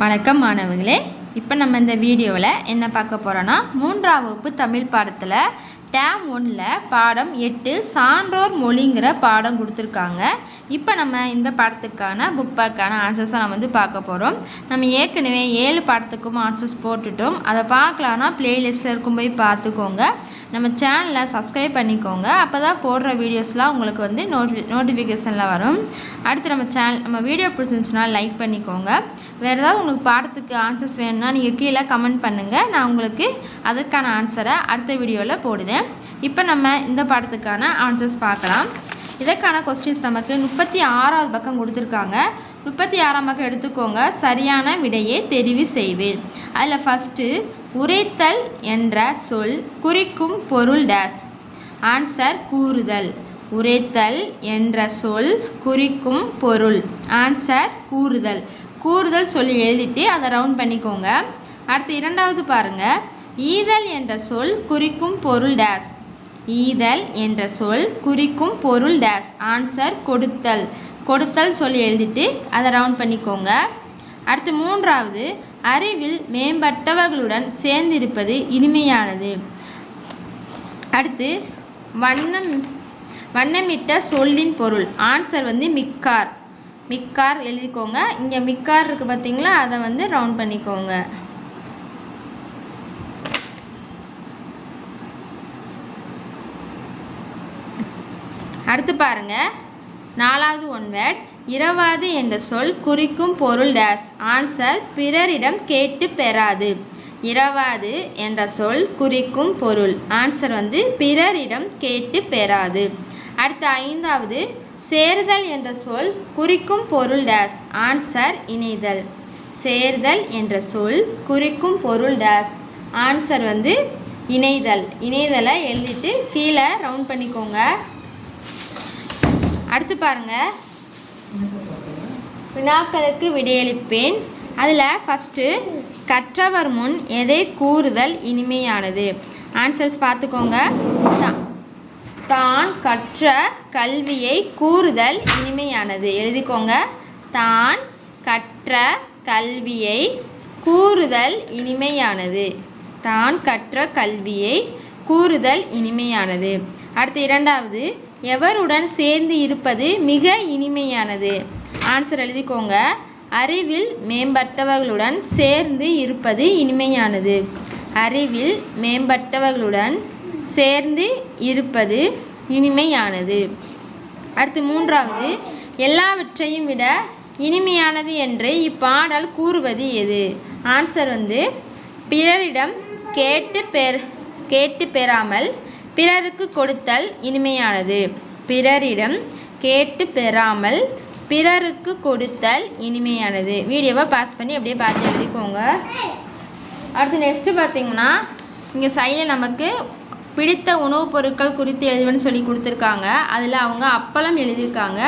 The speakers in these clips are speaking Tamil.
வணக்கம் மாணவர்களே. இப்போ நம்ம இந்த வீடியோவில் என்ன பார்க்க போகிறோன்னா மூன்றாம் வகுப்பு தமிழ் பாடத்தில் டேம் ஒன்றில் பாடம் எட்டு சான்றோர் மொழிங்கிற பாடம் கொடுத்துருக்காங்க. இப்போ நம்ம இந்த பாடத்துக்கான புக் பேக்கான ஆன்சர்ஸ் தான் நம்ம வந்து பார்க்க போகிறோம் நம்ம ஏற்கனவே ஏழு பாடத்துக்கும் ஆன்சர்ஸ் போட்டுட்டோம். அதை பார்க்கலான்னா ப்ளேலிஸ்ட்டில் இருக்கும் போய் பார்த்துக்கோங்க. நம்ம சேனலை சப்ஸ்கிரைப் பண்ணிக்கோங்க. அப்போ தான் போடுற வீடியோஸ்லாம் உங்களுக்கு வந்து நோட்டி நோட்டிஃபிகேஷனில் வரும். அடுத்து நம்ம சேனல் நம்ம வீடியோ பிடிச்சிருந்துச்சுன்னா லைக் பண்ணிக்கோங்க. வேறு ஏதாவது உங்களுக்கு பாடத்துக்கு ஆன்சர்ஸ் வேணும்னா நீங்கள் கீழே கமெண்ட் பண்ணுங்கள் நான் உங்களுக்கு அதற்கான ஆன்சரை அடுத்த வீடியோவில் போடுதேன். இப்போ நம்ம இந்த பாடத்துக்கான ஆன்சர்ஸ் பார்க்கலாம். இதற்கான கொஸ்டின்ஸ் நமக்கு முப்பத்தி ஆறாவது பக்கம் கொடுத்துருக்காங்க. முப்பத்தி ஆறாம் பக்கம் எடுத்துக்கோங்க. சரியான விடையை தெரிவு செய்வேன். அதில் ஃபஸ்ட்டு உரைத்தல் என்ற சொல் குறிக்கும் பொருள் டேஸ் ஆன்சர் கூறுதல். உரைத்தல் என்ற சொல் குறிக்கும் பொருள். ஆன்சர் கூறுதல். கூறுதல் சொல்லி எழுதிட்டு அதை ரவுண்ட் பண்ணிக்கோங்க. அடுத்து இரண்டாவது பாருங்கள் ஈதல் என்ற சொல் குறிக்கும் பொருள் டேஸ் ஈதல் என்ற சொல் குறிக்கும் பொருள் டேஸ் ஆன்சர் கொடுத்தல். கொடுத்தல் சொல்லி எழுதிட்டு அதை ரவுண்ட் பண்ணிக்கோங்க. அடுத்து மூன்றாவது அறிவில் மேம்பட்டவர்களுடன் சேர்ந்திருப்பது இனிமையானது. அடுத்து வண்ணம் வண்ணமிட்ட சொல்லின் பொருள். ஆன்சர் வந்து மிக்கார். மிக்கார் எழுதிக்கோங்க. இங்கே மிக்கார் இருக்குது பார்த்தீங்களா அதை வந்து ரவுண்ட் பண்ணிக்கோங்க. அடுத்து பாருங்க. நாலாவது ஒன்வேர்ட் இரவாது என்ற சொல் குறிக்கும் பொருள் டேஸ் ஆன்சர் பிறரிடம் கேட்டு பெறாது. இரவாது என்ற சொல் குறிக்கும் பொருள். ஆன்சர் வந்து பிறரிடம் கேட்டு பெறாது. அடுத்து ஐந்தாவது. சேர்தல் என்ற சொல் குறிக்கும் பொருள் டேஸ் ஆன்சர் இணைதல். சேர்தல் என்ற சொல் குறிக்கும் பொருள் டேஸ் ஆன்சர் வந்து இணைதல். இணைதலை எழுதிட்டு கீழே ரவுண்ட் பண்ணிக்கோங்க. அடுத்து பாருங்கள் வினாக்களுக்கு விடையளிப்பேன். அதில் ஃபஸ்ட்டு கற்றவர் முன் எதை கூறுதல் இனிமையானது? ஆன்சர்ஸ் பார்த்துக்கோங்க. தா- தான் கற்ற கல்வியை கூறுதல் இனிமையானது. எழுதிக்கோங்க. தான் கற்ற கல்வியை கூறுதல் இனிமையானது. தான் கற்ற கல்வியை கூறுதல் இனிமையானது. அடுத்து இரண்டாவது எவருடன் சேர்ந்து இருப்பது மிக இனிமையானது? ஆன்சர் எழுதிக்கோங்க. அறிவில் மேம்பட்டவர்களுடன் சேர்ந்து இருப்பது இனிமையானது. அறிவில் மேம்பட்டவர்களுடன் சேர்ந்து இருப்பது இனிமையானது. அடுத்து மூன்றாவது எல்லாவற்றையும் விட இனிமையானது என்று இப்பாடல் கூறுவது எது? ஆன்சர் வந்து பிறரிடம் கேட்டு பெற கேட்டு பெறாமல் பிறருக்கு கொடுத்தல் இனிமையானது. பிறரிடம் கேட்டு பெறாமல் பிறருக்கு கொடுத்தல் இனிமையானது. வீடியோவை பாஸ் பண்ணி அப்படியே பார்த்து எழுதிக்கோங்க. அடுத்து நெக்ஸ்ட்டு பார்த்தீங்கன்னா இங்கே சைடில் நமக்கு பிடித்த உணவுப் பொருட்கள் குறித்து எழுதுவேன்னு சொல்லி கொடுத்துருக்காங்க. அதில் அவங்க அப்பளம் எழுதியிருக்காங்க.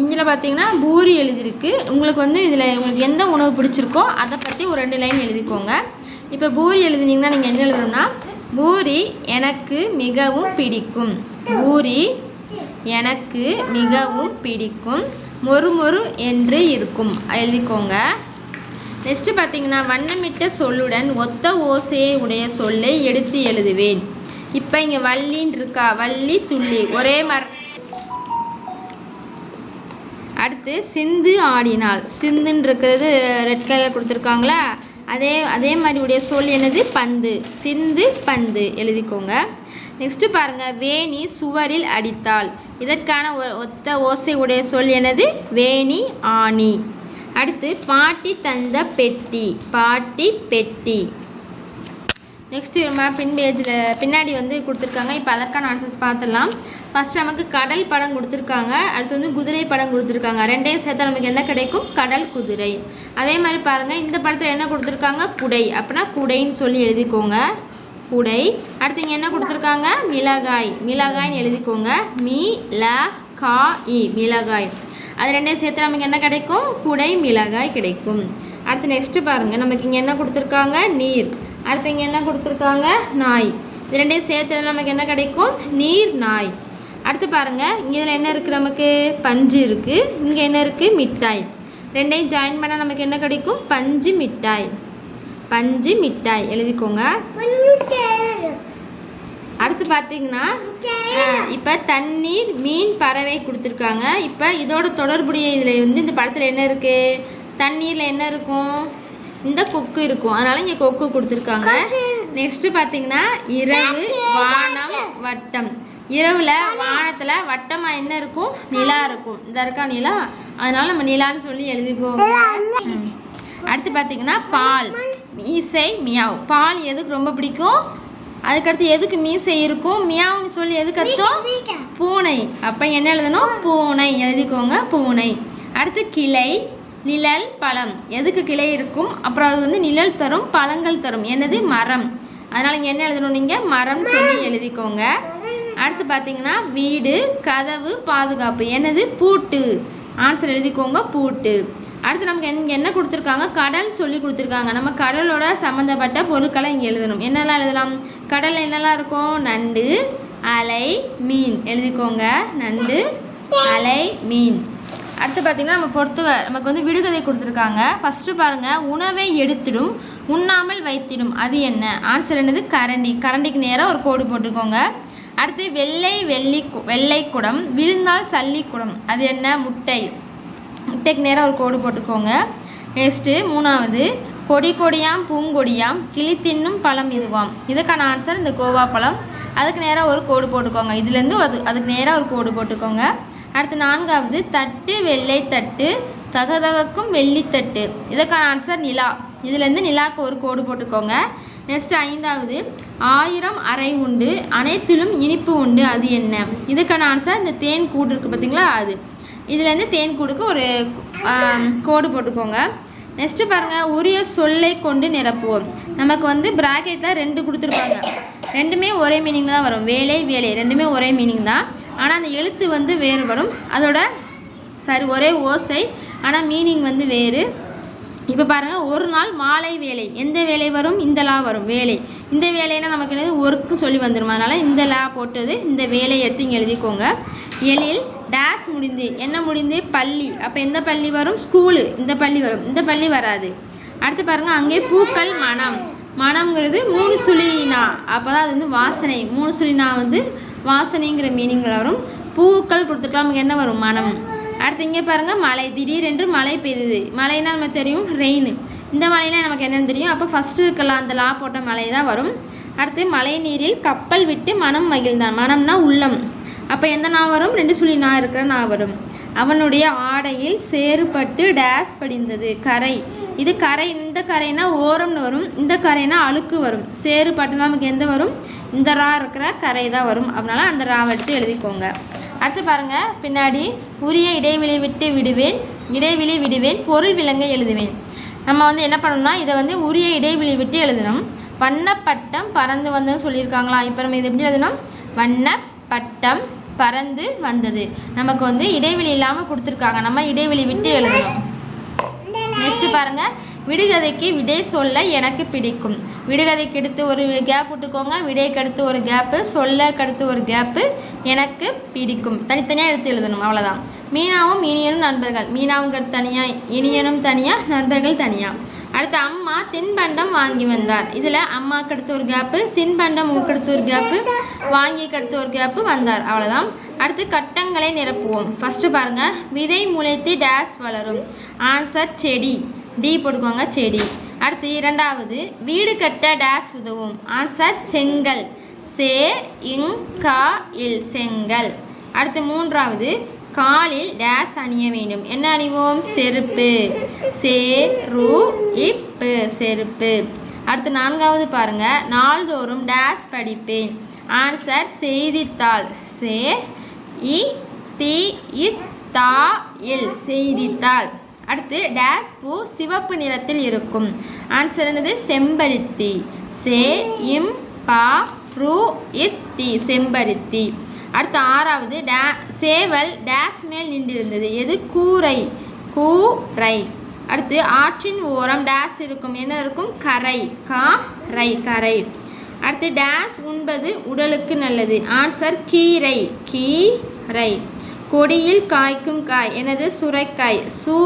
இதில் பார்த்தீங்கன்னா பூரி எழுதியிருக்கு. உங்களுக்கு வந்து இதில் உங்களுக்கு எந்த உணவு பிடிச்சிருக்கோ அதை பற்றி ஒரு ரெண்டு லைன் எழுதிக்கோங்க. இப்போ பூரி எழுதுனீங்கன்னா நீங்கள் என்ன எழுதணும்னா பூரி எனக்கு மிகவும் பிடிக்கும். பூரி எனக்கு மிகவும் பிடிக்கும். மொறு மொறு என்று இருக்கும். எழுதிக்கோங்க. நெக்ஸ்ட்டு பார்த்தீங்கன்னா வண்ணமிட்ட சொல்லுடன் ஒத்த ஓசையை உடைய சொல்லை எடுத்து எழுதுவேன். இப்போ இங்கே வள்ளின்னு இருக்கா? வள்ளி துள்ளி. ஒரே மர அடுத்து சிந்து ஆடினாள் சிந்துன்னு இருக்கிறது ரெட் கலர் கொடுத்துருக்காங்களா? அதே அதே மாதிரி உடைய சொல் என்னது? பந்து. சிந்து பந்து. எழுதிக்கோங்க. நெக்ஸ்ட்டு பாருங்கள் வேணி சுவரில் அடித்தாள். இதற்கான ஒ- ஒத்த ஓசை உடைய சொல் என்னது? வேணி ஆணி. அடுத்து பாட்டி தந்த பெட்டி. பாட்டி பெட்டி. நெக்ஸ்ட்டு நம்ம பின் பேஜில் பின்னாடி வந்து கொடுத்துருக்காங்க. இப்போ அதற்கான ஆன்சர்ஸ் பார்த்துடலாம். ஃபஸ்ட் நமக்கு கடல் படம் கொடுத்துருக்காங்க. அடுத்து வந்து குதிரை படம் கொடுத்துருக்காங்க. ரெண்டையும் சேர்த்தா நமக்கு என்ன கிடைக்கும்? கடல் குதிரை. அதே மாதிரி பாருங்கள் இந்த படத்தில் என்ன கொடுத்துருக்காங்க? குடை. அப்படின்னா குடைன்னு சொல்லி எழுதிக்கோங்க. குடை. அடுத்து இங்கே என்ன கொடுத்துருக்காங்க? மிளகாய். மிளகாய்னு எழுதிக்கோங்க. மீ ல கா இ மிளகாய். அது ரெண்டையும் சேர்த்து நமக்கு என்ன கிடைக்கும்? குடை மிளகாய் கிடைக்கும். அடுத்து நெக்ஸ்ட்டு பாருங்கள் நமக்கு இங்கே என்ன கொடுத்துருக்காங்க? நீர். அடுத்து இங்கே என்ன கொடுத்துருக்காங்க? நாய். இது ரெண்டையும் சேர்த்து நமக்கு என்ன கிடைக்கும்? நீர் நாய். அடுத்து பாருங்கள் இங்கே இதில் என்ன இருக்குது நமக்கு? பஞ்சு இருக்குது இங்கே என்ன இருக்குது மிட்டாய். ரெண்டையும் ஜாயின் பண்ணால் நமக்கு என்ன கிடைக்கும்? பஞ்சு மிட்டாய். பஞ்சு மிட்டாய். எழுதிக்கோங்க. அடுத்து பார்த்தீங்கன்னா இப்போ தண்ணீர் மீன் பறவை கொடுத்துருக்காங்க. இப்போ இதோட தொடர்புடைய இதில் வந்து இந்த படத்தில் என்ன இருக்குது தண்ணீரில் என்ன இருக்கும்? இந்த கொக்கு இருக்கும். அதனால இங்கே கொக்கு கொடுத்துருக்காங்க. நெக்ஸ்ட் பார்த்தீங்கன்னா இரவு வானம் வட்டம். இரவுல வானத்துல வட்டமா என்ன இருக்கும்? நிலா இருக்கும். இந்த இருக்கா நிலா? அதனால நம்ம நிலான்னு சொல்லி எழுதிக்கோங்க. அடுத்து பார்த்தீங்கன்னா பால். மீசை மியாவ். பால் எதுக்கு ரொம்ப பிடிக்கும்? அதுக்கடுத்து எதுக்கு மீசை இருக்கும்? மியாவுன்னு சொல்லி எதுக்கு அர்த்தம்? பூனை. அப்போ என்ன எழுதணும்? பூனை. எழுதிக்கோங்க. பூனை. அடுத்து கிளை. நிழல் பழம். எதுக்கு கிளை இருக்கும்? அப்புறம் அது வந்து நிழல் தரும் பழங்கள் தரும். என்னது? மரம். அதனால் இங்கே என்ன எழுதணும் நீங்கள் மரம் சொல்லி எழுதிக்கோங்க. அடுத்து பார்த்தீங்கன்னா வீடு கதவு பாதுகாப்பு. என்னது? பூட்டு. ஆன்சர் எழுதிக்கோங்க பூட்டு. அடுத்து நமக்கு இங்கே என்ன கொடுத்துருக்காங்க? கடல் சொல்லி கொடுத்துருக்காங்க. நம்ம கடலோட சம்மந்தப்பட்ட பொருட்களை இங்கே எழுதணும். என்னெல்லாம் எழுதலாம்? கடலில் என்னெல்லாம் இருக்கும்? நண்டு அலை மீன். எழுதிக்கோங்க. நண்டு அலை மீன். அடுத்து பார்த்தீங்கன்னா நம்ம பொறுத்து நமக்கு வந்து விடுகதை கொடுத்துருக்காங்க. ஃபஸ்ட்டு பாருங்கள் உணவை எடுத்துடும் உண்ணாமல் வைத்திடும். அது என்ன? ஆன்சர் என்னது? கரண்டி. கரண்டிக்கு நேராக ஒரு கோடு போட்டுக்கோங்க அடுத்து வெள்ளை வெள்ளி கு- வெள்ளை குடம் விழுந்தால் சல்லி குடம். அது என்ன? முட்டை. முட்டைக்கு நேராக ஒரு கோடு போட்டுக்கோங்க நெக்ஸ்ட்டு மூணாவது கொடி கொடியாம் பூங்கொடியாம் கிளி தின்னும் பழம் இதுவாம். இதுக்கான ஆன்சர் இந்த கோவா பழம். அதுக்கு நேராக ஒரு கோடு போட்டுக்கோங்க இதுலேருந்து அது அதுக்கு நேராக ஒரு கோடு போட்டுக்கோங்க அடுத்து நான்காவது தட்டு வெள்ளை தட்டு தகதகக்கும் வெள்ளித்தட்டு இதுக்கான ஆன்சர் நிலா. இதுலேருந்து நிலாக்கு ஒரு கோடு போட்டுக்கோங்க. நெக்ஸ்ட் ஐந்தாவது ஆயிரம் அறை உண்டு அனைத்திலும் இனிப்பு உண்டு அது என்ன? இதுக்கான ஆன்சர் இந்த தேன் கூடு இருக்குது பார்த்தீங்களா அது. இதுலேருந்து தேன் கூடுக்கு ஒரு கோடு போட்டுக்கோங்க. நெக்ஸ்ட்டு பாருங்கள் உரிய சொல்லை கொண்டு நிரப்புவோம். நமக்கு வந்து ப்ராக்கெட்டில் ரெண்டு கொடுத்துருப்பாங்க. ரெண்டுமே ஒரே மீனிங் தான் வரும். வேலை வேலை. ரெண்டுமே ஒரே மீனிங் தான். ஆனால் அந்த எழுத்து வந்து வேறு வரும் அதோட சரி ஒரே ஓசை. ஆனால் மீனிங் வந்து வேறு. இப்போ பாருங்கள் ஒரு நாள் மாலை வேலை. எந்த வேலை வரும்? இந்த லா வரும். வேலை. இந்த வேலைனா நமக்கு என்னது? ஒர்க்குன்னு சொல்லி வந்துடும் அதனால் இந்த லா போட்டது இந்த வேலையை எடுத்து இங்கே எழுதிக்கோங்க. எழில் டேஸ் முடிந்து என்ன முடிந்து? பள்ளி. அப்போ எந்த பள்ளி வரும்? ஸ்கூலு இந்த பள்ளி வரும். இந்த பள்ளி வராது. அடுத்து பாருங்கள் அங்கே பூக்கள் மனம். மனம்ங்கிறது மூணு சுழினா. அப்போ தான் அது வந்து வாசனை. மூணு சுழினா வந்து வாசனைங்கிற மீனிங்கில் வரும். பூக்கள் கொடுத்துருக்கலாம். நமக்கு என்ன வரும்? மனம். அடுத்து இங்கே பாருங்கள் மழை திடீரென்று மழை பெய்யுது மழைனா நமக்கு தெரியும் ரெயின் இந்த மழைனா நமக்கு என்னென்னு தெரியும்? அப்போ ஃபஸ்ட்டு இருக்கலாம். அந்த லா போட்ட மழை தான் வரும். அடுத்து மழை நீரில் கப்பல் விட்டு மனம் மகிழ்ந்தான். மனம்னா உள்ளம். அப்போ எந்த நான் வரும் ரெண்டு சுழி நான் இருக்கிற நான் வரும் அவனுடைய ஆடையில் சேறுபட்டு டேஸ் படிந்தது கரை. இது கரை இந்த கரைனா ஓரம்னு வரும் இந்த கரைனா அழுக்கு வரும். சேறுபட்டுனா நமக்கு எந்த வரும்? இந்த ரா இருக்கிற கரை தான் வரும். அதனால அந்த ராவை எடுத்து எழுதிக்கோங்க. அடுத்து பாருங்க பின்னாடி உரிய இடைவெளி விட்டு விடுவேன் இடைவெளி விடுவேன் பொருள் விளங்க எழுதுவேன். நம்ம வந்து என்ன பண்ணணும்னா இதை வந்து உரிய இடைவெளி விட்டு எழுதணும். வண்ணப்பட்டம் பறந்து வந்ததுன்னு சொல்லியிருக்காங்களா? இப்போ நம்ம இதை எப்படி எழுதணும்? வண்ண வண்ணப்பட்டம் பறந்து வந்தது. நமக்கு வந்து இடைவெளி இல்லாமல் கொடுத்துருக்காங்க. நம்ம இடைவெளி விட்டு எழுதணும். நெக்ஸ்ட் பாருங்க. விடுகதைக்கு விடை சொல்ல எனக்கு பிடிக்கும். விடுகதைக்கு எடுத்து ஒரு கேப் விட்டுக்கோங்க. விடைக்கு அடுத்து ஒரு கேப்பு சொல்லக்கு அடுத்து ஒரு கேப்பு எனக்கு பிடிக்கும். தனித்தனியாக எடுத்து எழுதணும் அவ்வளோதான் மீனாவும் இனியனும் நண்பர்கள். மீனாவும் தனியாக இனியனும் தனியாக நண்பர்கள் தனியாக அடுத்து அம்மா தின்பண்டம் வாங்கி வந்தார். இதில் அம்மாவுக்கு அடுத்து ஒரு கேப்பு தின்பண்டம் உனக்கு ஒரு கேப்பு வாங்கிக்கு அடுத்து ஒரு கேப்பு வந்தார். அவ்வளோதான் அடுத்து கட்டங்களை நிரப்புவோம். ஃபஸ்ட்டு பாருங்கள் விதை முளைத்து டேஸ் வளரும். ஆன்சர் செடி. டி போட்டுக்கோங்க செடி. அடுத்து இரண்டாவது வீடு கட்ட டேஸ் உதவும். ஆன்சர் செங்கல். சே இங் கா இல் செங்கல். அடுத்து மூன்றாவது காலில் டேஸ் அணிய வேண்டும். என்ன அணிவோம்? செருப்பு. சே ரு இப்பு செருப்பு. அடுத்து நான்காவது பாருங்க. நாள்தோறும் டேஷ் படிப்பேன். ஆன்சர் செய்தித்தாள். சே இ தி தா இல் செய்தித்தாள். அடுத்து டேஸ் பூ சிவப்பு நிறத்தில் இருக்கும். ஆன்சர் என்னது? செம்பருத்தி. சே இம் பா ப்ரூ இத்தி செம்பருத்தி. அடுத்து ஆறாவது டே சேவல் டேஸ் மேல் நின்றிருந்தது. எது? கூரை. கூரை. அடுத்து ஆற்றின் ஓரம் டேஸ் இருக்கும். என்ன இருக்கும்? கரை. கா ரை கரை. அடுத்து டேஸ் உண்பது உடலுக்கு நல்லது. ஆன்சர் கீரை. கீரை. கொடியில் காய்க்கும் காய். என்னது? சுரைக்காய். சூ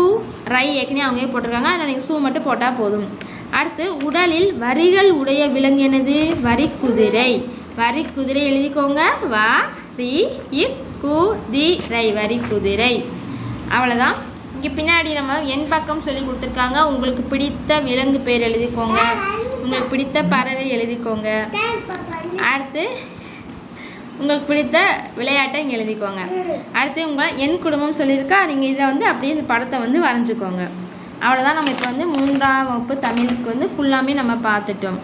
ரை ஏற்கனவே அவங்களே போட்டிருக்காங்க. அதில் நீங்கள் சூ மட்டும் போட்டால் போதும். அடுத்து உடலில் வரிகள் உடைய விலங்கு என்னது? வரிக்குதிரை. வரிக்குதிரை எழுதிக்கோங்க. வ ரி இக் கு தி ரை. வரிக்குதிரை. அவ்வளோதான் இங்கே பின்னாடி நம்ம என் பக்கம் சொல்லி கொடுத்துருக்காங்க. உங்களுக்கு பிடித்த விலங்கு பேர் எழுதிக்கோங்க. உங்களுக்கு பிடித்த பறவை எழுதிக்கோங்க. அடுத்து உங்களுக்கு பிடித்த விளையாட்டை இங்கே எழுதிக்கோங்க. அடுத்து உங்கள் என் குடும்பம் சொல்லியிருக்கா நீங்கள் இதை வந்து அப்படியே இந்த படத்தை வந்து வரைஞ்சிக்கோங்க. அவ்வளோதான் நம்ம இப்போ வந்து மூன்றாம் வகுப்பு தமிழுக்கு வந்து ஃபுல்லாமே நம்ம பார்த்துட்டோம்.